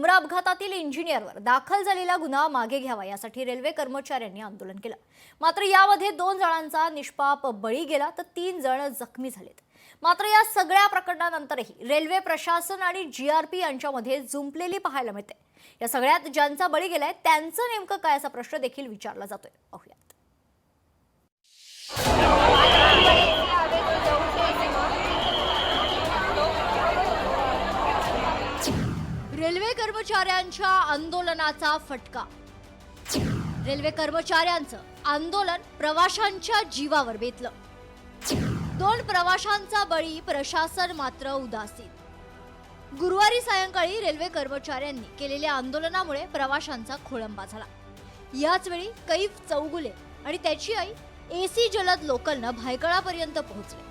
मुंब्रा अपघातातील इंजिनियरवर दाखल झालेला गुन्हा मागे घ्यावा यासाठी रेल्वे कर्मचाऱ्यांनी आंदोलन केलं. मात्र यामध्ये दोन जणांचा निष्पाप बळी गेला तर तीन जण जखमी झालेत. मात्र या सगळ्या प्रकरणानंतरही रेल्वे प्रशासन आणि जी आर पी यांच्यामध्ये जुंपलेली पाहायला मिळते. या सगळ्यात ज्यांचा बळी गेलाय त्यांचं नेमकं काय असा प्रश्न देखील विचारला जातोय. पाहूयात. रेल्वे कर्मचाऱ्यांच्या आंदोलनाचा फटका. रेल्वे कर्मचाऱ्यांचं आंदोलन प्रवाशांच्या जीवावर बेतलं. दोन प्रवाशांचा बळी प्रशासन मात्र उदासीन. गुरुवारी सायंकाळी रेल्वे कर्मचाऱ्यांनी केलेल्या आंदोलनामुळे प्रवाशांचा खोळंबा झाला. याच वेळी कैफ चौगुले आणि त्याची आई एसी जलद लोकलनं भायकळापर्यंत पोहोचले.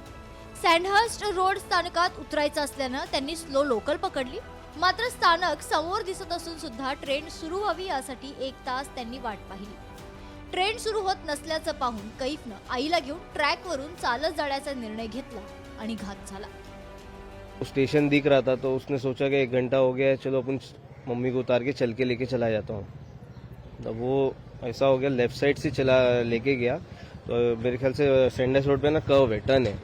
सँडहर्स्ट रोड स्थानकात उतरायचं असल्यानं त्यांनी स्लो लोकल पकडली मात्र स्थानक समोर दिसत असून सुद्धा ट्रेन सुरू व्हावी यासाठी एक तास त्यांनी वाट पाहिली. ट्रेन सुरू होत नसल्याचं पाहून कैफनं आईला घेऊन ट्रॅकवरून चालत जाण्याचा निर्णय घेतला आणि घात झाला. स्टेशन दिख रहा था तो उसने सोचा कि एक घंटा हो गया है चलो अपन मम्मी को उतार के चल के लेके चला जाता हूँ। तब वो ऐसा हो गया लेफ्ट साइड से चला लेके गया। तो मेरे ख्याल से सेंडस रोड पे ना कर्व है टर्न है।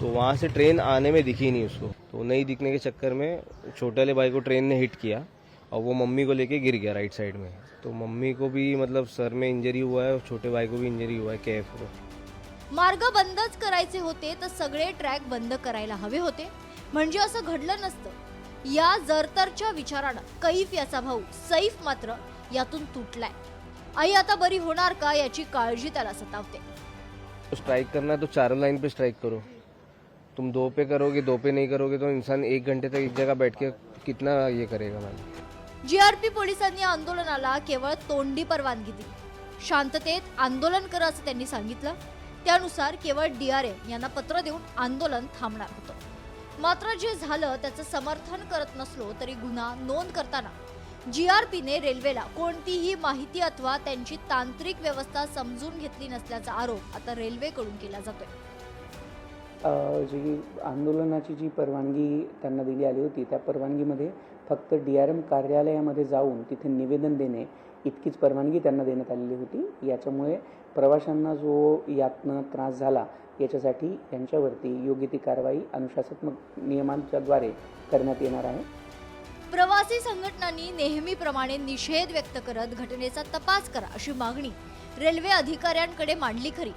तो वहाँ से ट्रेन आने में दिखी नहीं उसको। तो नहीं दिखने के चक्कर में छोटे वाले भाई को ट्रेन ने हिट किया और वो मम्मी को लेके गिर गया राइट साइड में। तो मम्मी को भी मतलब सर में इंजरी हुआ है और छोटे भाई को भी इंजरी हुआ है कैफ को। मार्ग बंदच करायचे होते तर सगळे ट्रॅक बंद करायला हवे होते। म्हणजे असं घडलं नसतं। या जरतरच्या विचारानं कैफ याचा भाऊ सैफ मात्र यातून तुटलाय। आई आता बरी होणार का याची काळजी त्याला सतावते। स्ट्राइक करना तो चारों लाइन पे स्ट्राइक करो। तुम दो पे करोगे दो पे नहीं करोगे तो इंसान एक घंटे तक एक जगह बैठ के कितना ये करेगा मैम जीआरपी पोलिसांनी आंदोलनाला केवळ तोंडी परवानगी दिली. शांततेत आंदोलन करा असं त्यांनी सांगितलं. त्यानुसार केवळ डीआरएम यांना पत्र देऊन आंदोलन थांबणार होतं. मात्र जे झालं त्याचं समर्थन करत नसलो तरी गुन्हा नोंद करताना जीआरपीने रेल्वेला कोणतीही माहिती अथवा त्यांची तांत्रिक व्यवस्था समजून घेतली नसल्याचा आरोप आता रेल्वेकडून केला जातोय. जी आंदोलनाची जी परवानगी त्यांना दिली आली होती त्या परवानगीमध्ये फक्त डी आर एम कार्यालयामध्ये जाऊन तिथे निवेदन देणे इतकीच परवानगी त्यांना देण्यात आलेली होती. याच्यामुळे प्रवाशांना जो यातनं त्रास झाला याच्यासाठी यांच्यावरती योग्य ती कारवाई अनुशासनात्मक नियमांच्याद्वारे करण्यात येणार आहे. प्रवासी संघटनांनी नेहमीप्रमाणे निषेध व्यक्त करत घटनेचा तपास करा अशी मागणी रेल्वे अधिकाऱ्यांकडे मांडली खरी.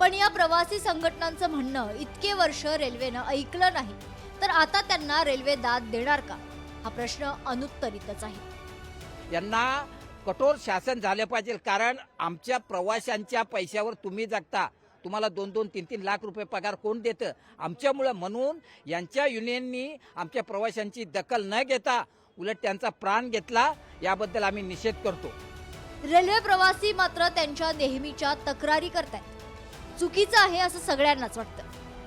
पण या प्रवासी संघटनांचं म्हणणं इतके वर्ष रेल्वेनं ऐकलं नाही. तर आता त्यांना रेल्वे दाद देणार का? हा प्रश्न अनुत्तरितच आहे. यांना कठोर शासन झालं पाहिजे कारण आमच्या प्रवाशांच्या पैशावर तुम्ही जगता. तुम्हाला दोन दोन तीन तीन लाख रुपये पगार कोण देतं? आमच्यामुळं म्हणून यांच्या युनियननी आमच्या प्रवाशांची दखल न घेता उलट त्यांचा प्राण घेतला याबद्दल आम्ही निषेध करतो. रेल्वे प्रवासी मात्र त्यांच्या नेहमीच्या तक्रारी करतायत. चुकीचं आहे असं सगळ्यांनाच वाटतं.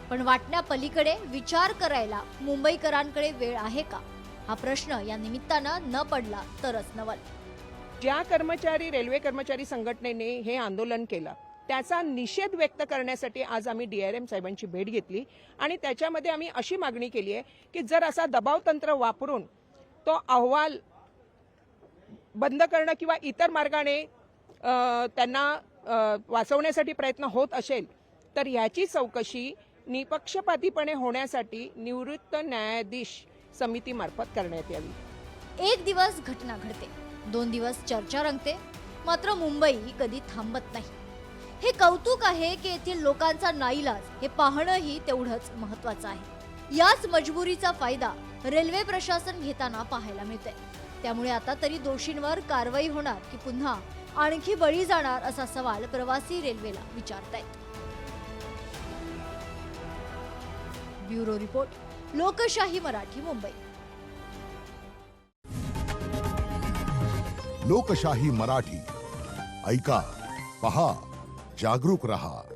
पण वाटण्या पलीकडे विचार करायला मुंबईकरांकडे वेळ आहे का? हा प्रश्न या निमित्तानं न पडला तरच नवल. ज्या कर्मचारी रेल्वे कर्मचारी संघटनेने हे आंदोलन केलं त्याचा निषेध व्यक्त करण्यासाठी आज आम्ही डीआरएम साहेबांची भेट घेतली आणि त्याच्यामध्ये आम्ही अशी मागणी केली आहे की जर असा दबाव तंत्र वापरून तो अहवाल बंद करणं किंवा इतर मार्गाने त्यांना वाचवण्यासाठी प्रयत्न होत असेल तर ह्याची चौकशी निपक्षपातीपणे होण्यासाठी निवृत्त न्यायाधीश समितीमार्फत करण्यात यावी. एक दिवस घटना घडते दोन दिवस चर्चा रंगते मात्र मुंबई कधी थांबत नाही. हे कौतुक आहे की येथील लोकांचा नाईलाज हे पाहणंही तेवढंच महत्वाचं आहे. याच मजबुरीचा फायदा रेल्वे प्रशासन घेताना पाहायला मिळते त्यामुळे आता तरी दोषींवर कारवाई होणार की पुन्हा आणखी बळी जाणार असा सवाल प्रवासी रेल्वेला विचारतायत. ब्युरो रिपोर्ट लोकशाही मराठी मुंबई. लोकशाही मराठी. ऐका पहा जागरूक रहा.